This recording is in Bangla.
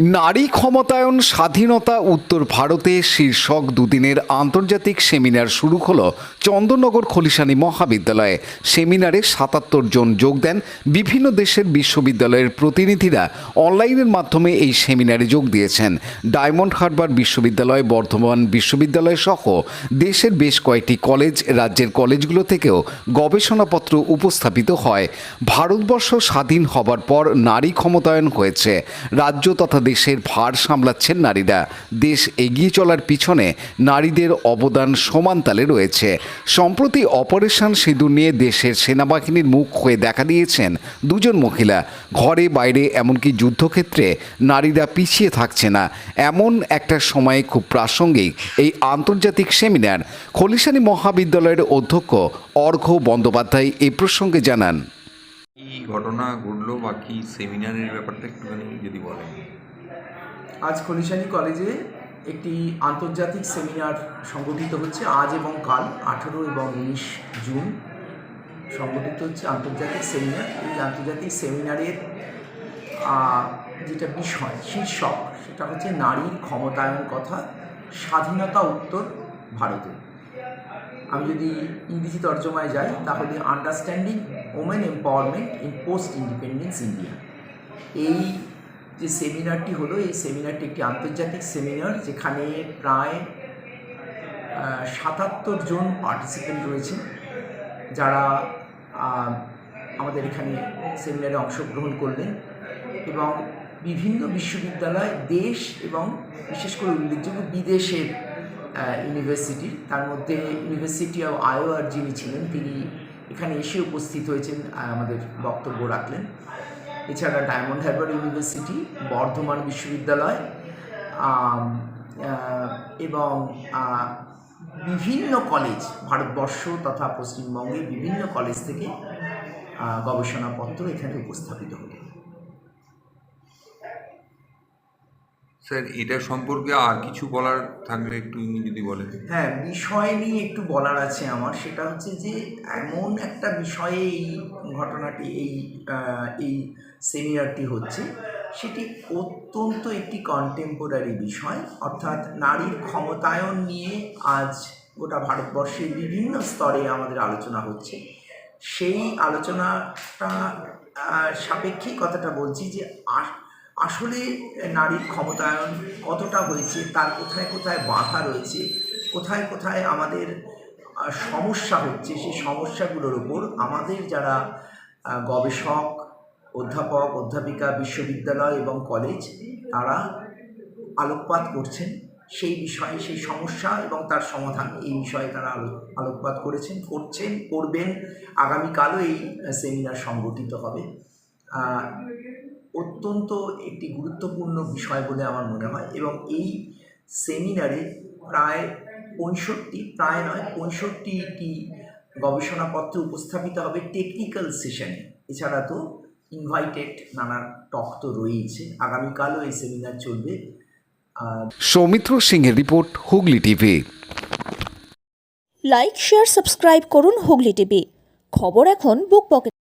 নারী ক্ষমতায়ন, স্বাধীনতা, উত্তর ভারতে শীর্ষক দুদিনের আন্তর্জাতিক সেমিনার শুরু হলো চন্দননগর খলিশানী মহাবিদ্যালয়ে। সেমিনারে সাতাত্তর জন যোগ দেন বিভিন্ন দেশের বিশ্ববিদ্যালয়ের প্রতিনিধিরা। অনলাইনের মাধ্যমে এই সেমিনারে যোগ দিয়েছেন। ডায়মন্ড হারবার বিশ্ববিদ্যালয়, বর্ধমান বিশ্ববিদ্যালয় সহ দেশের বেশ কয়েকটি কলেজ, রাজ্যের কলেজগুলো থেকেও গবেষণাপত্র উপস্থাপিত হয়। ভারতবর্ষ স্বাধীন হবার পর নারী ক্ষমতায়ন হয়েছে। রাজ্য তথা দেশের ভার সামলাচ্ছেন নারীরা। দেশ এগিয়ে চলার পিছনে নারীদের অবদান সমানতালে রয়েছে। সম্প্রতি অপারেশন সিঁদুর নিয়ে দেশের সেনাবাহিনীর মুখ হয়ে দেখা দিয়েছেন দুজন মহিলা। ঘরে, বাইরে, এমনকি যুদ্ধক্ষেত্রে নারীরা পিছিয়ে থাকছে না। এমন একটা সময়ে খুব প্রাসঙ্গিক এই আন্তর্জাতিক সেমিনার। খলিশানী মহাবিদ্যালয়ের অধ্যক্ষ অর্ঘ্য বন্দ্যোপাধ্যায় এ প্রসঙ্গে জানান। কি ঘটনা ঘটলো বা কি সেমিনারের ব্যাপারটা একটুখানি যদি বলেন। আজ খলিশানী কলেজে একটি আন্তর্জাতিক সেমিনার সংগঠিত হচ্ছে আজ এবং কাল, আঠেরো এবং উনিশ জুন। সংগঠিত হচ্ছে আন্তর্জাতিক সেমিনার। এই আন্তর্জাতিক সেমিনারের যেটা বিষয়, শীর্ষক, সেটা হচ্ছে নারীর ক্ষমতায়ন কথা, স্বাধীনতা উত্তর ভারতে। আমি যদি ইংরেজি তর্জমায় যাই, তাহলে understanding women empowerment in post independence India এই যে সেমিনারটি হলো, এই সেমিনারটি একটি আন্তর্জাতিক সেমিনার যেখানে প্রায় সাতাত্তর জন পার্টিসিপেন্ট রয়েছেন যারা আমাদের এখানে সেমিনারে অংশগ্রহণ করলেন এবং বিভিন্ন বিশ্ববিদ্যালয়, দেশ এবং বিশেষ করে উল্লেখযোগ্য বিদেশের ইউনিভার্সিটি তার মধ্যে ইউনিভার্সিটি অফ আয়োয়ার যিনি ছিলেন, তিনি এখানে এসে উপস্থিত হয়েছেন আমাদের বক্তব্য রাখলেন। এছাড়া ডায়মন্ড হারবার ইউনিভার্সিটি, বর্ধমান বিশ্ববিদ্যালয় এবং বিভিন্ন কলেজ ভারতবর্ষ তথা পশ্চিমবঙ্গে বিভিন্ন কলেজ থেকে গবেষণাপত্র এখানে উপস্থাপিত হলো। স্যার, এটা সম্পর্কে আর কিছু বলার থাকলে একটু যদি বলেন। হ্যাঁ বিষয় নিয়ে একটু বলার আছে আমার। সেটা হচ্ছে যে এমন একটা বিষয়ে এই ঘটনাটি, এই এই সেমিনারটি হচ্ছে, সেটি অত্যন্ত একটি কন্টেম্পোরারি বিষয়। অর্থাৎ নারীর ক্ষমতায়ন নিয়ে আজ গোটা ভারতবর্ষের বিভিন্ন স্তরে আমাদের আলোচনা হচ্ছে। সেই আলোচনাটা সাপেক্ষেই কথাটা বলছি যে আসলে নারীর ক্ষমতায়ন কতটা হয়েছে, তার কোথায় কোথায় বাধা রয়েছে, কোথায় কোথায় আমাদের সমস্যা হচ্ছে, সেই সমস্যাগুলোর উপর আমাদের যারা গবেষক, অধ্যাপক, অধ্যাপিকা, বিশ্ববিদ্যালয় এবং কলেজ, তারা আলোকপাত করছেন। সেই বিষয়ে সেই সমস্যা এবং তার সমাধান এই বিষয়ে তারা আলো, আলোকপাত করেছেন, করছেন, করবেন। আগামীকালও এই সেমিনার সংগঠিত হবে। অত্যন্ত একটি গুরুত্বপূর্ণ বিষয় বলে আমার মনে হয় এবং এই সেমিনারে প্রায় পঁয়ষট্টি প্রায় নয় পঁয়ষট্টিটি গবেষণাপত্র উপস্থাপিত হবে টেকনিক্যাল সেশনে এছাড়া তো ইনভাইটেড নানা টক তো রয়েইছে। আগামীকালও এই সেমিনার চলবে। সৌমিত্র সিংহের report Hooghly TV. Like share subscribe করুন হুগলি টিভি। খবর এখন বুক পকেট